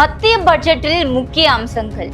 மத்திய பட்ஜெட்டில் முக்கிய அம்சங்கள்.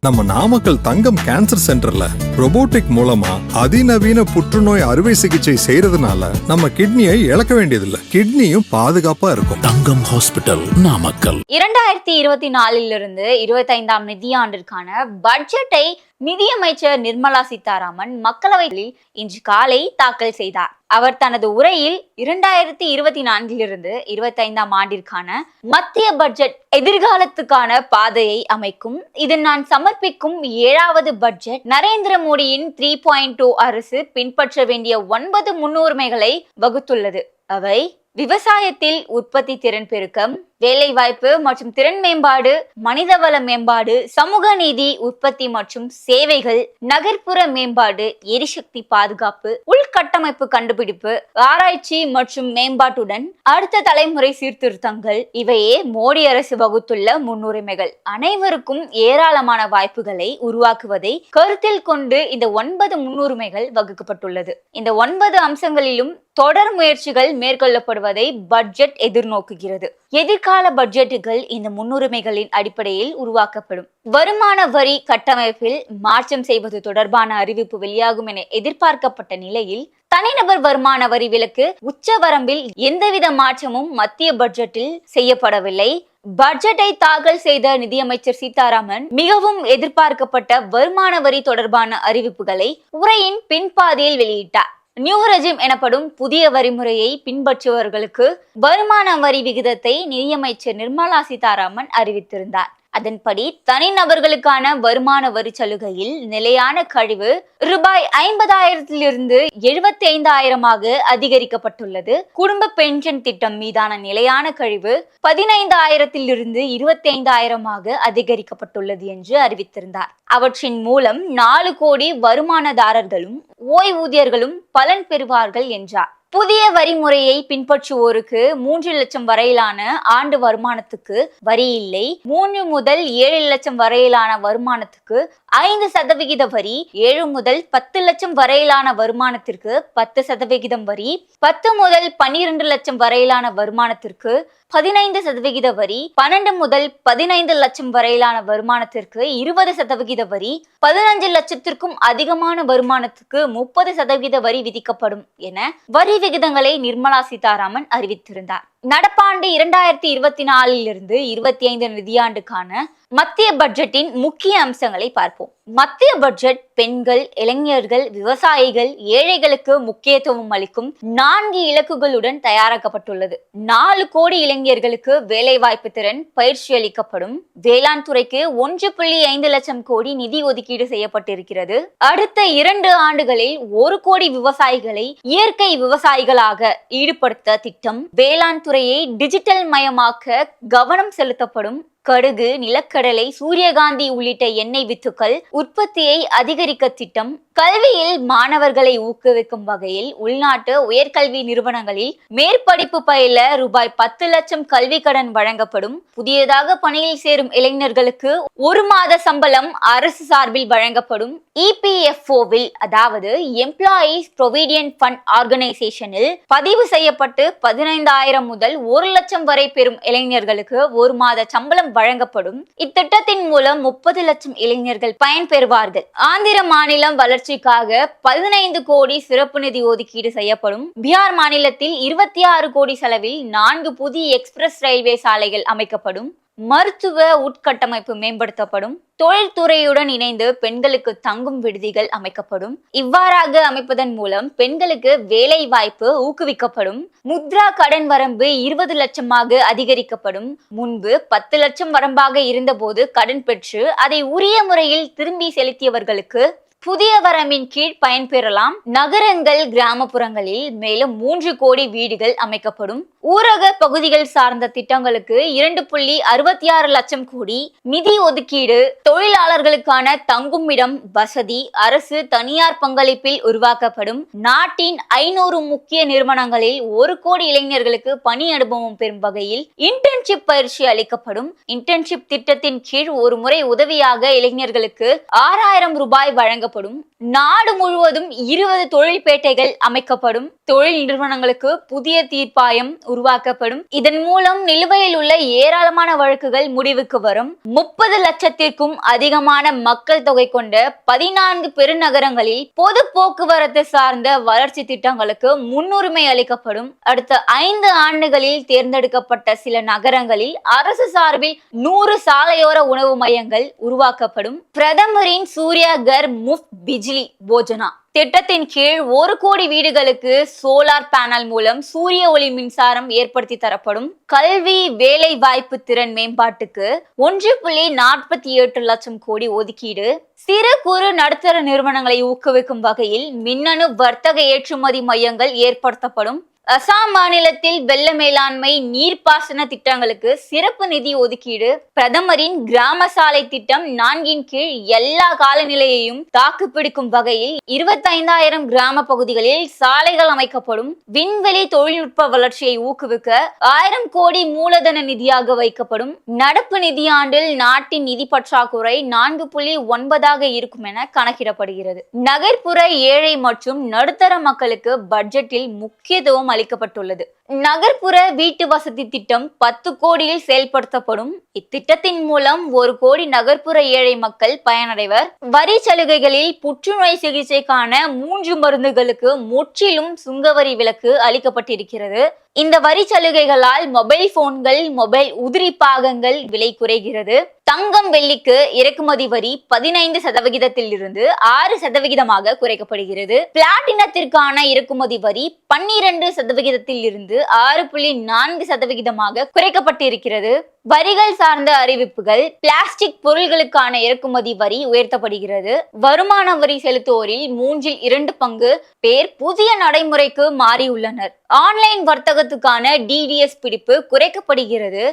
நம்ம நாமக்கல் தங்கம் கேன்சர் சென்டர்ல robotic மூலமா அதிநவீன புற்றுநோய் அறுவை சிகிச்சை செய்யறதுனால நம்ம கிட்னியை இழக்க வேண்டியதில்லை. கிட்னியும் பாதுகாப்பா இருக்கும். தங்கம் ஹாஸ்பிட்டல் நாமக்கல். இரண்டாயிரத்தி இருபத்தி நாலிலிருந்து இருபத்தைந்தாம் நிதியாண்டிற்கான பட்ஜெட்டை நிதியமைச்சர் நிர்மலா சீதாராமன் மக்களவையில் இன்று காலை தாக்கல் செய்தார். அவர் தனது உரையில் இரண்டாயிரத்தி இருபத்தி நான்கிலிருந்து இருபத்தைந்தாம் ஆண்டிற்கான மத்திய பட்ஜெட் எதிர்காலத்துக்கான பாதையை அமைக்கும். இது நான் சமர்ப்பிக்கும் ஏழாவது பட்ஜெட். நரேந்திர மோடியின் த்ரீ பாயிண்ட் டூ அரசு பின்பற்ற வேண்டிய ஒன்பது முன்னுரிமைகளை வகுத்துள்ளது. அவை விவசாயத்தில் உற்பத்தி திறன் பெருக்கம் வேலைவாய்ப்பு மற்றும் திறன் மேம்பாடு மனிதவள மேம்பாடு சமூக நீதி உற்பத்தி மற்றும் சேவைகள் நகர்ப்புற மேம்பாடு எரிசக்தி பாதுகாப்பு உள்கட்டமைப்பு கண்டுபிடிப்பு ஆராய்ச்சி மற்றும் மேம்பாட்டுடன் அடுத்த தலைமுறை சீர்திருத்தங்கள். இவையே மோடி அரசு வகுத்துள்ள முன்னுரிமைகள். அனைவருக்கும் ஏராளமான வாய்ப்புகளை உருவாக்குவதை கருத்தில் கொண்டு இந்த ஒன்பது முன்னுரிமைகள் வகுக்கப்பட்டுள்ளது. இந்த ஒன்பது அம்சங்களிலும் தொடர் முயற்சிகள் மேற்கொள்ளப்படுவதை பட்ஜெட் எதிர்நோக்குகிறது. எதிர்கால பட்ஜெட்டுகள் இந்த முன்னுரிமைகளின் அடிப்படையில் உருவாக்கப்படும். வருமான வரி கட்டமைப்பில் மாற்றம் செய்வது தொடர்பான அறிவிப்பு வெளியாகும் என எதிர்பார்க்கப்பட்ட நிலையில் தனிநபர் வருமான வரி விலக்கு உச்சவரம்பில் எந்தவித மாற்றமும் மத்திய பட்ஜெட்டில் செய்யப்படவில்லை. பட்ஜெட்டை தாக்கல் செய்த நிதியமைச்சர் சீதாராமன் மிகவும் எதிர்பார்க்கப்பட்ட வருமான வரி தொடர்பான அறிவிப்புகளை உரையின் பின்பாதையில் வெளியிட்டார். நியூ ரெஜிம் எனப்படும் புதிய வரிமுறையை பின்பற்றுபவர்களுக்கு வருமான வரி விகிதத்தை நிதியமைச்சர் நிர்மலா சீதாராமன் அறிவித்திருந்தார். அதன்படி தனிநபர்களுக்கான வருமான வரி சலுகையில் நிலையான கழிவு ரூபாய் ஐம்பதாயிரத்திலிருந்து எழுபத்தி ஐந்தாயிரமாக அதிகரிக்கப்பட்டுள்ளது. குடும்ப பென்ஷன் திட்டம் மீதான நிலையான கழிவு பதினைந்தாயிரத்திலிருந்து இருபத்தி ஐந்தாயிரமாக அதிகரிக்கப்பட்டுள்ளது என்று அறிவித்திருந்தார். அவற்றின் மூலம் நாலு கோடி வருமானதாரர்களும் ஓய்வூதியர்களும் பலன் பெறுவார்கள் என்றார். புதிய வரி முறையை பின்பற்றுவோருக்கு மூன்று லட்சம் வரையிலான ஆண்டு வருமானத்துக்கு வரி இல்லை. மூன்று முதல் ஏழு லட்சம் வரையிலான வருமானத்துக்கு ஐந்து சதவிகித வரி ஏழு முதல் பத்து லட்சம் வரையிலான வருமானத்திற்கு பத்து சதவிகிதம் வரி பத்து முதல் பன்னிரண்டு லட்சம் வரையிலான வருமானத்திற்கு பதினைந்து சதவிகித வரி பன்னெண்டு முதல் பதினைந்து லட்சம் வரையிலான வருமானத்திற்கு இருபது சதவிகித வரி பதினஞ்சு லட்சத்திற்கும் அதிகமான வருமானத்துக்கு முப்பது சதவீத வரி விதிக்கப்படும் என வரி விகிதங்களை நிர்மலா சீதாராமன் அறிவித்திருந்தார். நடப்பாண்டு இரண்டாயிரத்தி இருபத்தி நாலிலிருந்து இருபத்தி ஐந்து நிதியாண்டுக்கான மத்திய பட்ஜெட்டின் முக்கிய அம்சங்களை பார்ப்போம். மத்திய பட்ஜெட் பெண்கள் இளைஞர்கள் விவசாயிகள் ஏழைகளுக்கு முக்கியத்துவம் அளிக்கும் நான்கு இலக்குகளுடன் தயாராக்கப்பட்டுள்ளது. நாலு கோடி இளைஞர்களுக்கு வேலைவாய்ப்பு திறன் பயிற்சி அளிக்கப்படும். வேளாண் துறைக்கு ஒன்று புள்ளி ஐந்து லட்சம் கோடி நிதி ஒதுக்கீடு செய்யப்பட்டிருக்கிறது. அடுத்த இரண்டு ஆண்டுகளில் ஒரு கோடி விவசாயிகளை இயற்கை விவசாயிகளாக ஈடுபடுத்த திட்டம் வேளாண் துறையை டிஜிட்டல் மயமாக்க கவனம் செலுத்தப்படும் கடுகு நிலக்கடலை சூரியகாந்தி உள்ளிட்ட எண்ணெய் வித்துக்கள் உற்பத்தியை அதிகரிக்க திட்டம் கல்வியில் மாணவர்களை ஊக்குவிக்கும் வகையில் உள்நாட்டு உயர்கல்வி நிறுவனங்களில் மேற்படிப்பு பயில ரூபாய் பத்து லட்சம் கல்வி கடன் வழங்கப்படும். புதியதாக பணியில் சேரும் இளைஞர்களுக்கு ஒரு மாத சம்பளம் அரசு சார்பில் வழங்கப்படும். இபிஎஃப்ஓவில் அதாவது எம்ப்ளாயீஸ் ப்ரொவிடியன்ட் ஃபண்ட் ஆர்கனைசேஷனில் பதிவு செய்யப்பட்டு பதினைந்தாயிரம் முதல் ஒரு லட்சம் வரை பெறும் இளைஞர்களுக்கு ஒரு மாத சம்பளம் வழங்கப்படும். இத்திட்டத்தின் மூலம் முப்பது லட்சம் இளைஞர்கள் பயன்பெறுவார்கள். ஆந்திர மாநிலம் வளர்ச்சிக்காக பதினைந்து கோடி சிறப்பு நிதி ஒதுக்கீடு செய்யப்படும். பீகார் மாநிலத்தில் இருபத்தி ஆறு கோடி செலவில் நான்கு புதிய எக்ஸ்பிரஸ் ரயில்வே சாலைகள் அமைக்கப்படும். மருத்துவ உட்கட்டமைப்பு மேம்படுத்தப்படும். தொழில்துறையுடன் இணைந்து பெண்களுக்கு தங்கும் விடுதிகள் அமைக்கப்படும். இவ்வாறாக அமைப்பதன் மூலம் பெண்களுக்கு வேலை வாய்ப்பு ஊக்குவிக்கப்படும். முத்ரா கடன் வரம்பு இருபது லட்சமாக அதிகரிக்கப்படும். முன்பு பத்து லட்சம் வரம்பாக இருந்தபோது கடன் பெற்று அதை உரிய முறையில் திரும்பி செலுத்தியவர்களுக்கு புதிய வரம்பின் கீழ் பயன்பெறலாம். நகரங்கள் கிராமப்புறங்களில் மேலும் மூன்று கோடி வீடுகள் அமைக்கப்படும். ஊரக பகுதிகள் சார்ந்த திட்டங்களுக்கு இரண்டு புள்ளி அறுபத்தி ஆறு லட்சம் கோடி நிதி ஒதுக்கீடு தொழிலாளர்களுக்கான தங்குமிடம் வசதி அரசு தனியார் பங்களிப்பில் உருவாக்கப்படும். நாட்டின் ஐநூறு முக்கிய நிறுவனங்களில் ஒரு கோடி இளைஞர்களுக்கு பணி அனுபவம் பெறும் வகையில் இன்டர்ன்ஷிப் பயிற்சி அளிக்கப்படும். இன்டர்ன்ஷிப் திட்டத்தின் கீழ் ஒரு முறை உதவியாக இளைஞர்களுக்கு ஆறாயிரம் ரூபாய் வழங்கப்படும். அமைக்கப்படும். நாடு முழுவதும் இருபது தொழில்பேட்டைகள் அமைக்கப்படும். தொழில் நிறுவனங்களுக்கு புதிய தீர்ப்பாயம் உருவாக்கப்படும். இதன் மூலம் நிலுவையில் உள்ள ஏராளமான வழக்குகள் முடிவுக்கு வரும். முப்பது லட்சத்திற்கும் அதிகமான மக்கள் தொகை கொண்ட பதினான்கு பெருநகரங்களில் பொது போக்குவரத்து சார்ந்த வளர்ச்சி திட்டங்களுக்கு முன்னுரிமை அளிக்கப்படும். அடுத்த ஐந்து ஆண்டுகளில் தேர்ந்தெடுக்கப்பட்ட சில நகரங்களில் அரசு சார்பில் நூறு சாலையோர உணவு மையங்கள் உருவாக்கப்படும். பிரதமரின் சூர்யா கர் ரூஃப் பிஜ்லி போஜனா. திட்டத்தின் கீழ் ஒரு கோடி வீடுகளுக்கு சோலார் பேனல் மூலம் சூரிய ஒளி மின்சாரம் ஏற்படுத்தி தரப்படும் கல்வி வேலை வாய்ப்பு திறன் மேம்பாட்டுக்கு ஒன்று புள்ளி நாற்பத்தி எட்டு லட்சம் கோடி ஒதுக்கீடு. சிறு குறு நடுத்தர நிறுவனங்களை ஊக்குவிக்கும் வகையில் மின்னணு வர்த்தக ஏற்றுமதி மையங்கள் ஏற்படுத்தப்படும். அசாம் மாநிலத்தில் வெள்ள மேலாண்மை நீர்ப்பாசன திட்டங்களுக்கு சிறப்பு நிதி ஒதுக்கீடு பிரதமரின் கிராம சாலை திட்டம் நான்கின் கீழ் எல்லா காலநிலையையும் தாக்குப்பிடிக்கும் வகையில் இருபத்தைந்தாயிரம் கிராம பகுதிகளில் சாலைகள் அமைக்கப்படும். விண்வெளி தொழில்நுட்ப வளர்ச்சியை ஊக்குவிக்க ஆயிரம் கோடி மூலதன நிதியாக வைக்கப்படும். நடப்பு நிதியாண்டில் நாட்டின் நிதி பற்றாக்குறை நான்கு புள்ளி ஒன்பதாக இருக்கும் என கணக்கிடப்படுகிறது. நகர்ப்புற ஏழை மற்றும் நடுத்தர மக்களுக்கு பட்ஜெட்டில் முக்கியத்துவம் அளிக்கப்பட்டுள்ளது. நகர்ப்புற வீட்டு வசதி திட்டம் பத்து கோடியில் செயல்படுத்தப்படும். இத்திட்டத்தின் மூலம் ஒரு கோடி நகர்ப்புற ஏழை மக்கள் பயனடைவர். வரி சலுகைகளில் புற்றுநோய் சிகிச்சைக்கான மூன்று மருந்துகளுக்கு முற்றிலும் சுங்கவரி விலக்கு அளிக்கப்பட்டிருக்கிறது. இந்த வரி சலுகைகளால் மொபைல் போன்கள் மொபைல் உதிரி பாகங்கள் விலை குறைகிறது. தங்கம் வெள்ளிக்கு இறக்குமதி வரி பதினைந்து சதவிகிதத்தில் இருந்து ஆறு சதவிகிதமாக குறைக்கப்படுகிறது. பிளாட்டினத்திற்கான இறக்குமதி வரி பன்னிரண்டு சதவிகிதத்தில் இருந்து ஆறு புள்ளி நான்கு சதவிகிதமாக குறைக்கப்பட்டிருக்கிறது. வரிகள் சார்ந்த அறிவிப்புகள் பிளாஸ்டிக் பொருள்களுக்கான இறக்குமதி வரி உயர்த்தப்படுகிறது. வருமான வரி செலுத்துவோரில் மூன்றில் இரண்டு பங்கு பேர் புதிய நடைமுறைக்கு மாறியுள்ளனர். ஆன்லைன் வர்த்தகத்துக்கான டிடிஎஸ் பிடிப்பு குறைக்கப்படுகிறது.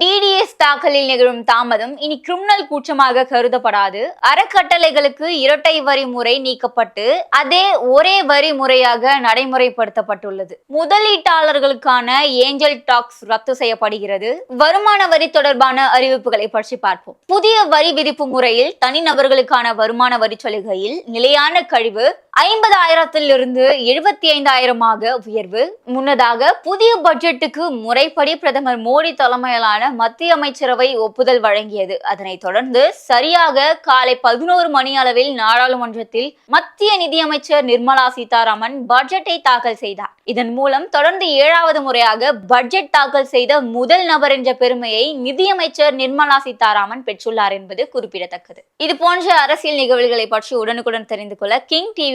டிடிஎஸ் தாக்கலில் நிகழும் தாமதம் இனி கிரிமினல் குற்றமாக கருதப்படாது. அறக்கட்டளைகளுக்கு இரட்டை வரி முறை நீக்கப்பட்டு அதே ஒரே வரி முறையாக நடைமுறைப்படுத்தப்பட்டுள்ளது. முதலீட்டாளர்களுக்கான ஏஞ்சல் டாக்ஸ் ரத்து செய்யப்படுகிறது. வருமான வரி தொடர்பான அறிவிப்புகளை பற்றி பார்ப்போம். புதிய வரி விதிப்பு முறையில் தனிநபர்களுக்கான வருமான வரி சலுகையில் நிலையான கழிவு ஐம்பதாயிரத்தில் இருந்து எழுபத்தி ஐந்தாயிரமாக உயர்வு. முன்னதாக புதிய பட்ஜெட்டுக்கு முறைப்படி பிரதமர் மோடி தலைமையிலான மத்திய அமைச்சரவை ஒப்புதல் வழங்கியது. அதனைத் தொடர்ந்து சரியாக காலை பதினோரு மணி அளவில் நாடாளுமன்றத்தில் மத்திய நிதியமைச்சர் நிர்மலா சீதாராமன் பட்ஜெட்டை தாக்கல் செய்தார். இதன் மூலம் தொடர்ந்து ஏழாவது முறையாக பட்ஜெட் தாக்கல் செய்த முதல் நபர் என்ற பெருமையை நிதியமைச்சர் நிர்மலா சீதாராமன் பெற்றுள்ளார் என்பது குறிப்பிடத்தக்கது. இது போன்ற அரசியல் நிகழ்வுகளை பற்றி உடனுக்குடன் தெரிந்து கொள்ள கிங்